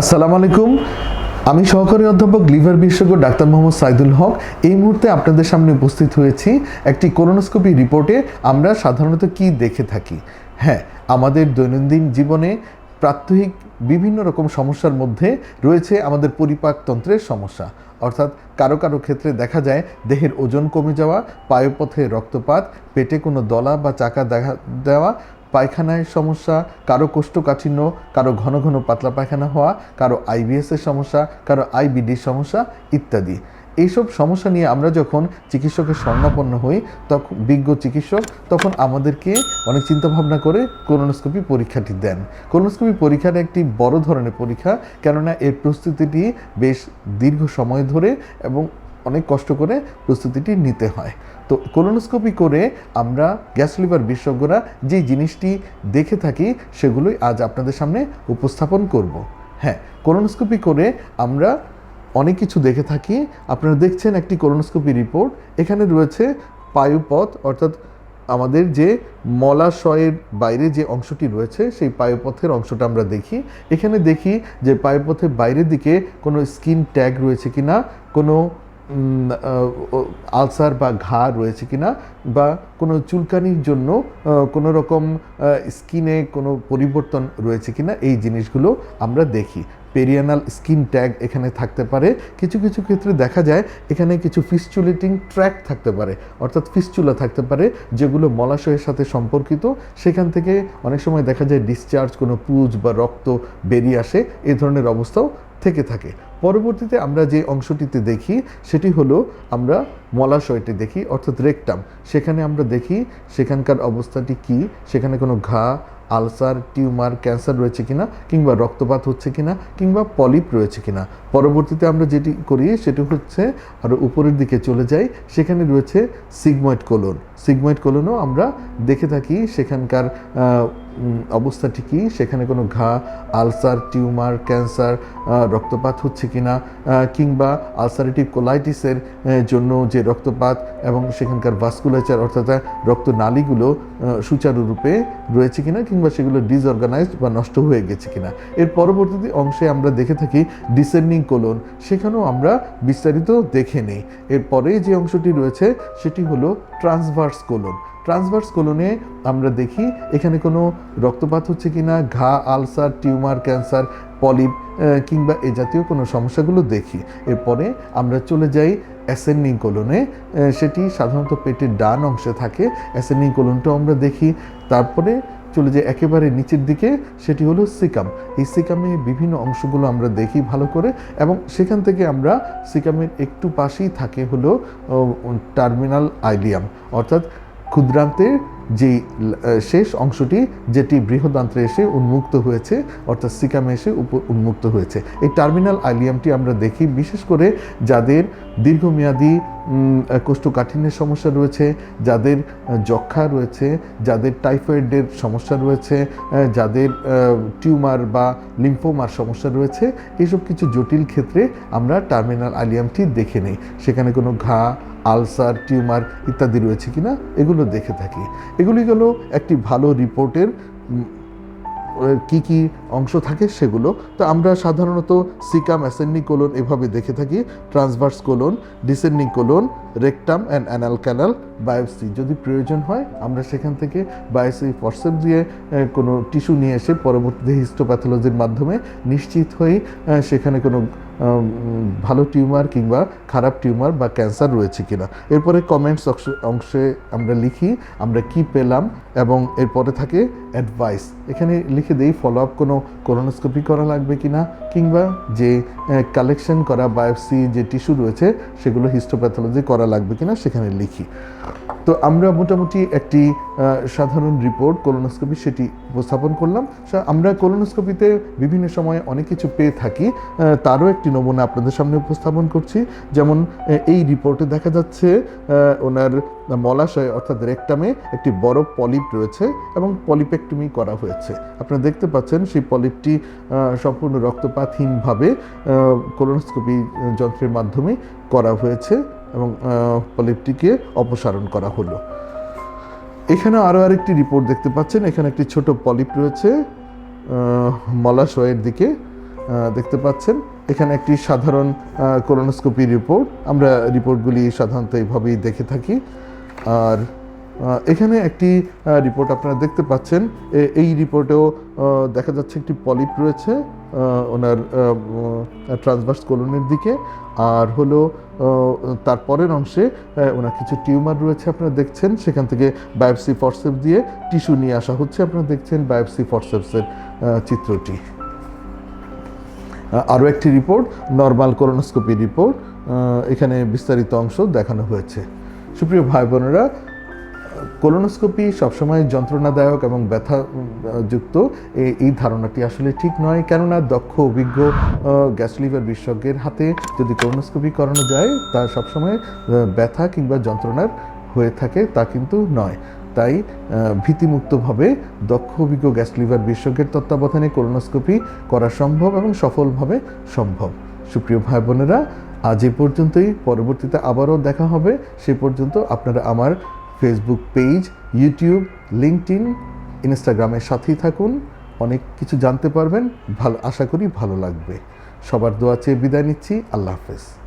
আসসালামু আলাইকুম। আমি সহকারী অধ্যাপক লিভার বিশেষজ্ঞ ডাক্তার মোহাম্মদ সাইদুল হক। এই মুহূর্তে আপনাদের সামনে উপস্থিত হয়েছি একটি কোলোনোস্কোপি রিপোর্টে আমরা সাধারণত কি দেখে থাকি? হ্যাঁ আমাদের দৈনন্দিন জীবনে প্রাত্যহিক বিভিন্ন রকম সমস্যার মধ্যে রয়েছে আমাদের পরিপাকতন্ত্রের সমস্যা। অর্থাৎ কারও কারও ক্ষেত্রে দেখা যায় দেহের ওজন কমে যাওয়া, পায়ুপথে রক্তপাত, পেটে কোনো দলা বা চাকা দেখা দেওয়া পায়খানায় সমস্যা, কারও কোষ্ঠকাঠিন্য, কারও ঘন ঘন পাতলা পায়খানা হওয়া, কারও আইবিএসের সমস্যা, কারও আইবিডির সমস্যা ইত্যাদি। এইসব সমস্যা নিয়ে আমরা যখন চিকিৎসকের স্বর্ণাপন্ন হই তখন বিজ্ঞ চিকিৎসক তখন আমাদেরকে অনেক চিন্তা ভাবনা করে কোলোনোস্কোপি পরীক্ষাটি দেন। কোলোনোস্কোপি পরীক্ষাটা একটি বড় ধরনের পরীক্ষা, কেননা এর প্রস্তুতিটি বেশ দীর্ঘ সময় ধরে এবং অনেক কষ্ট করে প্রস্তুতিটি নিতে হয়। তো কোলোনোস্কোপি করে আমরা গ্যাস লিভার বিশেষজ্ঞরা যে জিনিসটি দেখে থাকি সেগুলোই আজ আপনাদের সামনে উপস্থাপন করব। হ্যাঁ কোলোনোস্কোপি করে আমরা অনেক কিছু দেখে থাকি। আপনারা দেখছেন একটি কোলোনোস্কোপি রিপোর্ট এখানে রয়েছে পায়ুপথ অর্থাৎ আমাদের যে মলাশয়ের বাইরে যে অংশটি রয়েছে সেই পায়ুপথের অংশটা আমরা দেখি। এখানে দেখি যে পায়ুপথের বাইরের দিকে কোনো স্কিন ট্যাগ রয়েছে কিনা কোনো উম, আহ, ও- আলসার বা ঘা রয়েছে কিনা বা কোনো চুলকানির জন্য কোনো রকম স্কিনে কোনো পরিবর্তন রয়েছে কিনা এই জিনিসগুলো আমরা দেখি। পেরিয়ানাল স্কিন ট্যাগ এখানে থাকতে পারে। কিছু কিছু ক্ষেত্রে দেখা যায় এখানে কিছু ফিস্চুলেটিং ট্র্যাক থাকতে পারে, অর্থাৎ ফিস্চুলা থাকতে পারে, যেগুলো মলাশয়ের সাথে সম্পর্কিত। সেখান থেকে অনেক সময় দেখা যায় ডিসচার্জ কোনো পুজ বা রক্ত বেরিয়ে আসে এই ধরনের অবস্থাও থেকে থাকে। পরবর্তীতে আমরা যে অংশটিতে দেখি, সেটি হলো আমরা মলাশয়টি দেখি, অর্থাৎ রেকটাম। সেখানে আমরা দেখি সেখানকার অবস্থাটি কি, সেখানে কোনো ঘা আলসার টিউমার ক্যান্সার রয়েছে কিনা কিংবা রক্তপাত হচ্ছে কিনা কিংবা পলিপ রয়েছে কিনা। পরবর্তীতে আমরা যেটি করি সেটি হচ্ছে আরও উপরের দিকে চলে যাই। সেখানে রয়েছে সিগময়েড কোলন। সিগময়েড কোলনও আমরা দেখে থাকি সেখানকার অবস্থাটি কি সেখানে কোনো ঘা আলসার টিউমার ক্যান্সার রক্তপাত হচ্ছে কিনা আহ, কিংবা আলসারেটিভ কোলাইটিসের জন্য যে রক্তপাত এবং সেখানকার ভাস্কুলাচার অর্থাৎ রক্তনালীগুলো সুচারুরূপে রয়েছে কিনা কিংবা সেগুলো ডিসঅর্গানাইজড বা নষ্ট হয়ে গেছে কিনা। এর পরবর্তী অংশে আমরা দেখে থাকি ডিসেন্ডিং কোলন সেখানেও আমরা বিস্তারিত দেখে নেই। এরপরে যে অংশটি রয়েছে, সেটি হলো ট্রান্সভার্স কোলন ট্রান্সভার্স কোলনে আমরা দেখি এখানে কোনো রক্তপাত হচ্ছে কিনা, ঘা, আলসার, টিউমার, ক্যান্সার, পলিপ কিংবা এ জাতীয় কোনো সমস্যাগুলো দেখি। এরপরে আমরা চলে যাই অ্যাসেন্ডিং কোলনে সেটি সাধারণত পেটের ডান অংশে থাকে। অ্যাসেন্ডিং কোলনটাও আমরা দেখি। তারপরে চলে যায় একেবারে নিচের দিকে, সেটি হলো সিকাম। এই সিকামে বিভিন্ন অংশগুলো আমরা দেখি ভালো করে এবং সেখান থেকে আমরা সিকামের একটু পাশেই থাকে হলো টার্মিনাল আইলিয়াম অর্থাৎ ক্ষুদ্রান্তের যেই শেষ অংশটি যেটি বৃহদান্ত্রে এসে উন্মুক্ত হয়েছে, অর্থাৎ সিকামে এসে উপ- উন্মুক্ত হয়েছে। এই টার্মিনাল আইলিয়ামটি আমরা দেখি বিশেষ করে যাদের দীর্ঘমেয়াদী কোষ্ঠকাঠিন্যের সমস্যা রয়েছে, যাদের যক্ষা রয়েছে, যাদের টাইফয়েডের সমস্যা রয়েছে যাদের টিউমার বা লিম্ফোমার সমস্যা রয়েছে এইসব কিছু জটিল ক্ষেত্রে আমরা টার্মিনাল আইলিয়ামটি দেখে নেই। সেখানে কোনো ঘা আলসার, টিউমার ইত্যাদি রয়েছে কি না এগুলো দেখে থাকি। এগুলি হলো একটি ভালো রিপোর্টের কী কী অংশ থাকে সেগুলো। তো আমরা সাধারণত সিকাম অ্যাসেন্ডিং কোলন এভাবে দেখে থাকি। Transverse colon descending colon rectum and anal canal biopsy. যদি প্রয়োজন হয় আমরা সেখান থেকে বায়োপসি ফরসেপ দিয়ে কোনো টিস্যু নিয়ে এসে পরবর্তীতে হিস্টোপ্যাথোলজির মাধ্যমে নিশ্চিত আহ, সেখানে কোনো ভালো টিউমার কিংবা খারাপ টিউমার বা ক্যান্সার রয়েছে কিনা। এরপরে কমেন্টস অংশে আমরা লিখি আমরা কি পেলাম এবং এরপরে থাকে অ্যাডভাইস। এখানে লিখে দেই ফলো আপ কোনো কোলোনোস্কোপি করা লাগবে কি না কিংবা যে কালেকশন করা বায়োপসি যে টিস্যু রয়েছে, সেগুলো হিস্টোপ্যাথোলজি করা লাগবে কিনা, সেখানে লিখি। তো আমরা মোটামুটি একটি সাধারণ রিপোর্ট কোলোনোস্কোপি সেটি উপস্থাপন করলাম। আমরা কোলোনোস্কোপিতে বিভিন্ন সময়ে অনেক কিছু পেয়ে থাকি। তারও একটি নমুনা আপনাদের সামনে উপস্থাপন করছি। যেমন এই রিপোর্টে দেখা যাচ্ছে ওনার মলাশয় অর্থাৎ রেকটামে একটি বড় পলিপ রয়েছে এবং পলিপেক্টমি করা হয়েছে। আপনারা দেখতে পাচ্ছেন, সেই পলিপটি সম্পূর্ণ রক্তপাতহীনভাবে কোলোনোস্কোপি যন্ত্রের মাধ্যমে করা হয়েছে। এবং পলিপটিকে অপসারণ করা হলো। এখানে আরও আরেকটি রিপোর্ট দেখতে পাচ্ছেন। এখানে একটি ছোট পলিপ রয়েছে মলাশয়ের দিকে দেখতে পাচ্ছেন। এখানে একটি সাধারণ কোলোনোস্কোপি রিপোর্ট আমরা রিপোর্টগুলি সাধারণত এইভাবেই দেখে থাকি। আর এখানে একটি রিপোর্ট আপনারা দেখতে পাচ্ছেন। এই রিপোর্টেও দেখা যাচ্ছে একটি পলিপ রয়েছে। ওনার ট্রান্সভার্স কোলনের দিকে। আর হলো আহ, তার পরের অংশে ওনার কিছু টিউমার রয়েছে আপনারা দেখছেন। সেখান থেকে বায়োপসি ফরসেপ দিয়ে টিস্যু নিয়ে আসা হচ্ছে। আপনারা দেখছেন বায়োপসি ফরসেপসের চিত্রটি। আরও একটি রিপোর্ট নর্মাল কোলোনোস্কোপি রিপোর্ট এখানে বিস্তারিত অংশ দেখানো হয়েছে। সুপ্রিয় ভাই বোনেরা কোলোনোস্কোপি সবসময় যন্ত্রণাদায়ক এবং ব্যথা উম, যুক্ত এই ধারণাটি আসলে ঠিক নয় কেননা দক্ষ অভিজ্ঞ গ্যাস লিভার বিশেষজ্ঞের হাতে যদি কোলোনোস্কোপি করানো যায় তা সবসময় ব্যথা কিংবা যন্ত্রণার হয়ে থাকে তা কিন্তু নয়। তাই ভীতিমুক্তভাবে দক্ষ অভিজ্ঞ গ্যাস লিভার বিশেষজ্ঞের তত্ত্বাবধানে কোলোনোস্কোপি করা সম্ভব এবং সফলভাবে সম্ভব। সুপ্রিয় ভাই বোনেরা আজ এ পর্যন্তই পরবর্তীতে আবারও দেখা হবে। সে পর্যন্ত আপনারা আমার ফেসবুক পেজ ইউটিউব লিঙ্কডইন ইনস্টাগ্রামের সাথেই থাকুন। অনেক কিছু জানতে পারবেন। ভালো, আশা করি ভালো লাগবে। সবার দোয়া চেয়ে বিদায় নিচ্ছি। আল্লাহ হাফেজ।